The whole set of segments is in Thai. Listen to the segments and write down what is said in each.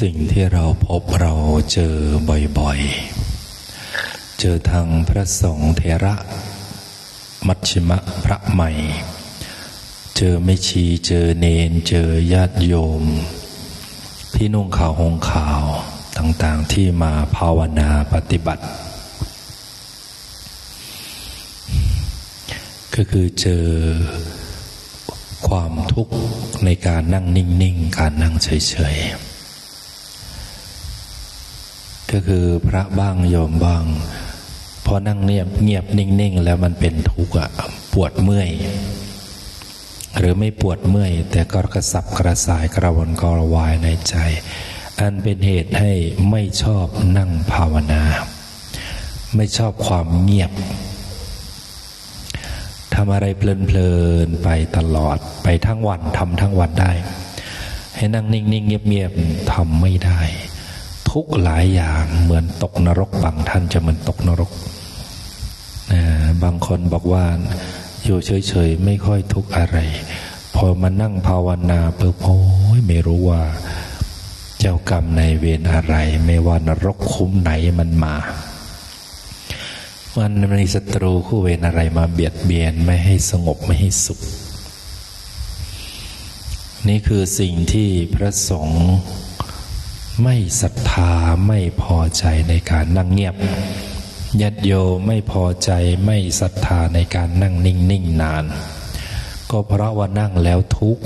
สิ่งที่เราพบเราเจอบ่อยๆ เจอทางพระสงฆ์เทระ มัชชิมะพระใหม่ เจอไม่ชีเจอเนนเจอญาติโยม ที่นุ่งขาวหงขาวต่างๆที่มาภาวนาปฏิบัติ ก็คือเจอความทุกข์ในการนั่งนิ่ง ๆ การนั่งเฉย ๆ ก็คือพระบ้างโยมบ้างพอนั่งเงียบเงียบนิ่งๆ แล้วมันเป็นทุกข์อะปวดเมื่อย หรือไม่ปวดเมื่อย แต่ก็กระสับกระส่ายกระวนกระวายในใจ อันเป็นเหตุให้ไม่ชอบนั่งภาวนา ไม่ชอบความเงียบทำอะไรเพลินๆไปตลอดไปทั้งวันทำทั้งวันได้ ให้นั่งนิ่งๆเงียบๆทำไม่ได้ ทุกหลายอย่างเหมือนตกนรกบางท่านจะเหมือนตกนรกนะบางคนบอกว่าอยู่เฉยๆไม่ค่อยทุกอะไร พอมานั่งภาวนาเปิบโอ้ยไม่รู้ว่า เจ้ากรรมในเวรอะไร ไม่ว่านรกคุ้มไหนมันมามันมีศัตรูคู่เวรอะไรมาเบียดเบียนไม่ให้สงบไม่ให้สุข นี่คือสิ่งที่พระสงฆ์ ไม่ศรัทธาไม่พอใจในการนั่งเงียบยัดโยไม่พอใจไม่ศรัทธาในการนั่งนิ่งนิ่งนาน ก็เพราะว่านั่งแล้วทุก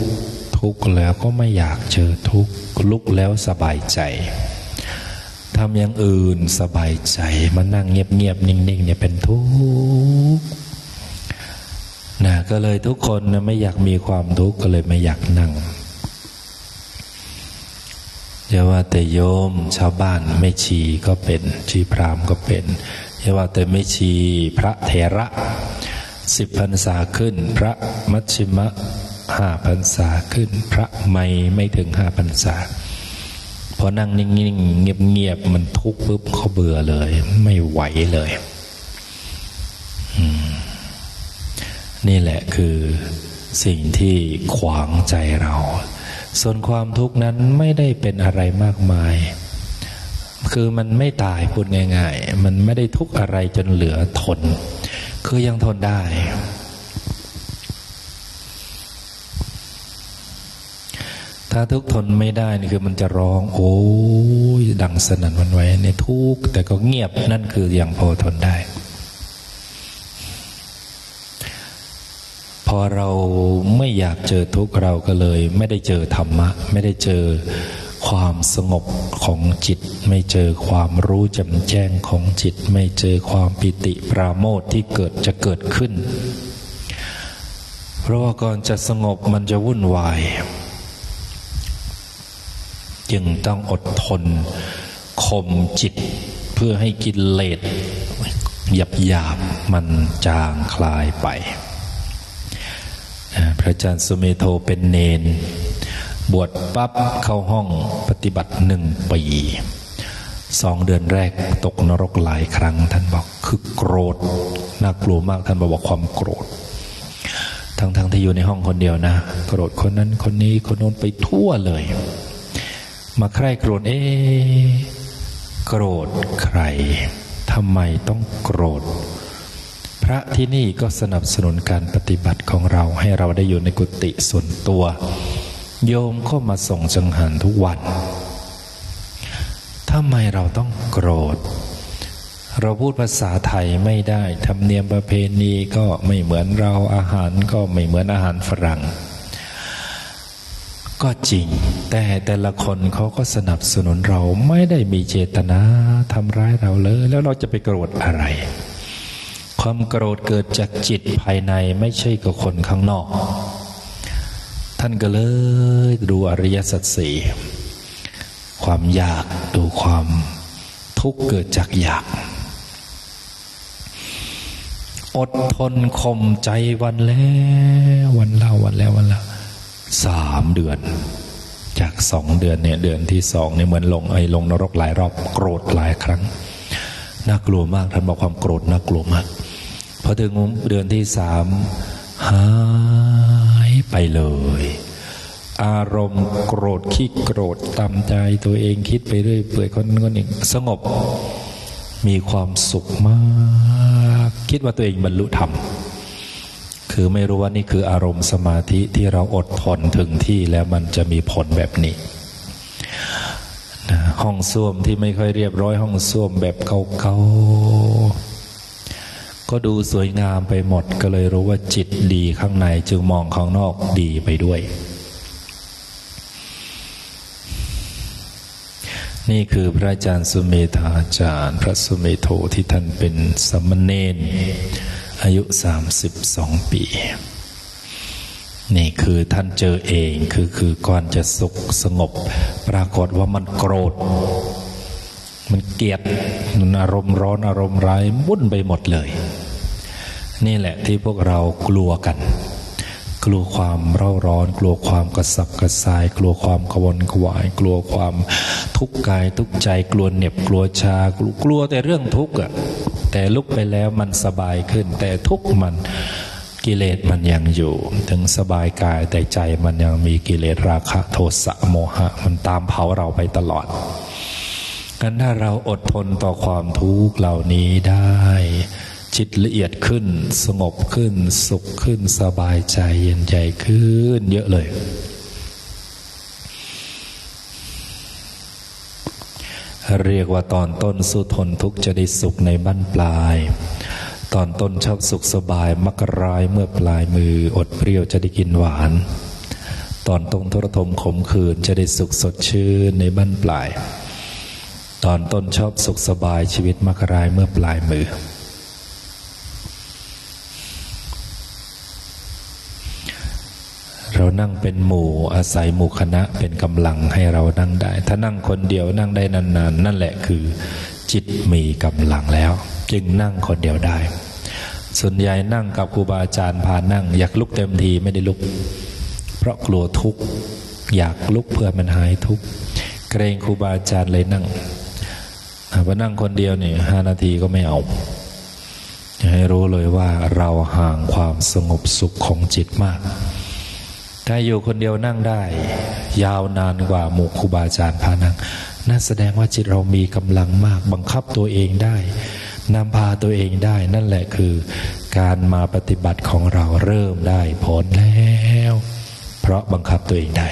ทุกแล้วก็ไม่อยากเจอทุกลุกแล้วสบายใจทำอย่างอื่นสบายใจมานั่งเงียบๆนิ่งๆเนี่ยเป็นทุกข์นะก็เลยทุกคนนะไม่อยากมีความทุกข์ก็เลยไม่อยากนั่ง อย่าว่าแต่โยมชาวบ้านไม่ชีก็เป็นชีพรามก็เป็นอย่าว่าแต่ไม่ชีพระเถระสิบพรรษาขึ้น พระมัชชิมะห้าพรรษาขึ้น พระไม่ไม่ถึงห้าพรรษาพอนั่งนิ่งๆเงียบๆมันทุกข์ปุ๊บเขาเบื่อเลย ไม่ไหวเลยนี่แหละคือสิ่งที่ขวางใจเรา ส่วนความทุกข์นั้นไม่ได้เป็นอะไรมากมาย คือมันไม่ตายพูดง่าย ๆ มันไม่ได้ทุกข์อะไรจนเหลือทน คือยังทนได้ ถ้าทุกทนไม่ได้นี่คือมันจะร้อง โอ้ยดังสนั่นวันไหวในทุกแต่ก็เงียบนั่นคืออย่างพอทนได้ พอเราไม่อยากเจอทุกเราก็เลย ไม่ได้เจอธรรมะ ไม่ได้เจอความสงบของจิต ไม่เจอความรู้จำแจ้งของจิต ไม่เจอความปิติปราโมทที่เกิดจะเกิดขึ้น เพราะว่าก่อนจะสงบมันจะวุ่นวาย จึงต้องอดทนข่มจิตเพื่อให้กินเลสหยับหยาบมันจางคลายไป อาจารย์สุเมโทเป็นเนน บวชปั๊บเข้าห้องปฏิบัติหนึ่งปีสองเดือนแรกตกนรกหลายครั้ง ท่านบอกคือโกรธน่ากลัวมากท่านบอกความโกรธ ทั้งๆทที่อยู่ในห้องคนเดียวนะ โกรธคนนั้นคนนี้คนโน้นไปทั่วเลย มาใคร่โกรธเอ๊โกรธใครทำไมต้องโกรธ ระที่นี่ก็สนับสนุนการปฏิบัติของเราให้เราได้อยู่ในกุฏิส่วนตัว โยมก็มาส่งจังหันทุกวันทำไมเราต้องโกรธ เราพูดภาษาไทยไม่ได้ธรรมเนียมประเพณีก็ไม่เหมือนเราอาหารก็ไม่เหมือนอาหารฝรั่ง ก็จริง แต่แต่ละคนเขาก็สนับสนุนเราไม่ได้มีเจตนาทำร้ายเราเลย แล้วเราจะไปโกรธอะไร ความโกรธเกิดจากจิตภายในไม่ใช่กับคนข้างนอก ท่านก็เลยดูอริยสัจสี่ความอยากดูความทุกข์เกิดจากอยาก อดทนข่มใจวันแล้ววันเล่าวันแล้ววันล้วสามเดือน จากสองเดือนเนี่ยเดือนที่สองเนี่ยเหมือนลงไอ้ลงนรกหลายรอบโกรธหลายครั้งน่ากลัวมากท่านบอกความโกรธน่ากลัวมาก อถึงเดือนที่สามหายไปเลย อารมณ์โกรธขี้โกรธตามใจตัวเองคิดไปเรื่อยเปื่อยคนนั้นคนนี้สงบ มีความสุขมาก คิดว่าตัวเองบรรลุธรรมคือไม่รู้ว่านี่คืออารมณ์สมาธิที่เราอดทนถึงที่แล้วมันจะมีผลแบบนี้ห้องส้วมที่ไม่ค่อยเรียบร้อยห้องส้วมแบบเก่าๆ ก็ดูสวยงามไปหมดก็เลยรู้ว่าจิตดีข้างในจึงมองข้างนอกดีไปด้วย นี่คือพระอาจารย์สุเมธาจารย์ พระสุเมโทที่ท่านเป็นสมณเณรอายุ 32 ปี นี่คือท่านเจอเองคือคือก่อนจะสุขสงบ ปรากฏว่ามันโกรธมันเกลียดมันอารมณ์ร้อนอารมณ์ร้ายวุ่นไปหมดเลย นี่แหละที่พวกเรากลัวกัน กลัวความเร่าร้อน กลัวความกระสับกระส่าย กลัวความขวนขวาย กลัวความทุกข์กายทุกข์ใจกลัวเหน็บกลัวชากลัวกลัวแต่เรื่องทุกข์อะแต่ลุกไปแล้วมันสบายขึ้น แต่ทุกข์มันกิเลสมันยังอยู่ ถึงสบายกายแต่ใจมันยังมีกิเลสราคะโทสะโมหะ มันตามเผาเราไปตลอดกันถ้าเราอดทนต่อความทุกข์เหล่านี้ได้ จิตละเอียดขึ้น สงบขึ้น สุขขึ้น สบายใจเย็นใจขึ้น เยอะเลย เรียกว่าตอนต้นสู้ทนทุกข์จะได้สุขในบั้นปลาย ตอนต้นชอบสุขสบายมักร้ายเมื่อปลายมืออดเปรี้ยวจะได้กินหวาน ตอนตรงทรทมขมขื่นจะได้สุขสดชื่นในบั้นปลาย ตอนต้นชอบสุขสบายชีวิตมักร้ายเมื่อปลายมือ เรา นั่งเป็นหมู่ อาศัยหมู่คณะเป็นกำลังให้เรานั่งได้ ถ้านั่งคนเดียวนั่งได้นานๆ นั่นแหละคือ จิตมีกำลังแล้ว จึงนั่งคนเดียวได้ ส่วนใหญ่นั่งกับครูบาอาจารย์พานั่ง อยากลุกเต็มทีไม่ได้ลุก เพราะกลัวทุกข์อยากลุกเพื่อมันหายทุกข์เกรงครูบาอาจารย์เลยนั่งพอนั่งคนเดียวนี่ห้านาทีก็ไม่เอาให้รู้เลยว่าเราห่างความสงบสุขของจิตมาก ถ้าอยู่คนเดียวนั่งได้ ยาวนานกว่าหมู่ครูบาอาจารย์พานั่งนั่นแสดงว่าจิตเรามีกำลังมากบังคับตัวเองได้นำพาตัวเองได้นั่นแหละคือ การมาปฏิบัติของเราเริ่มได้ผลแล้ว เพราะบังคับตัวเองได้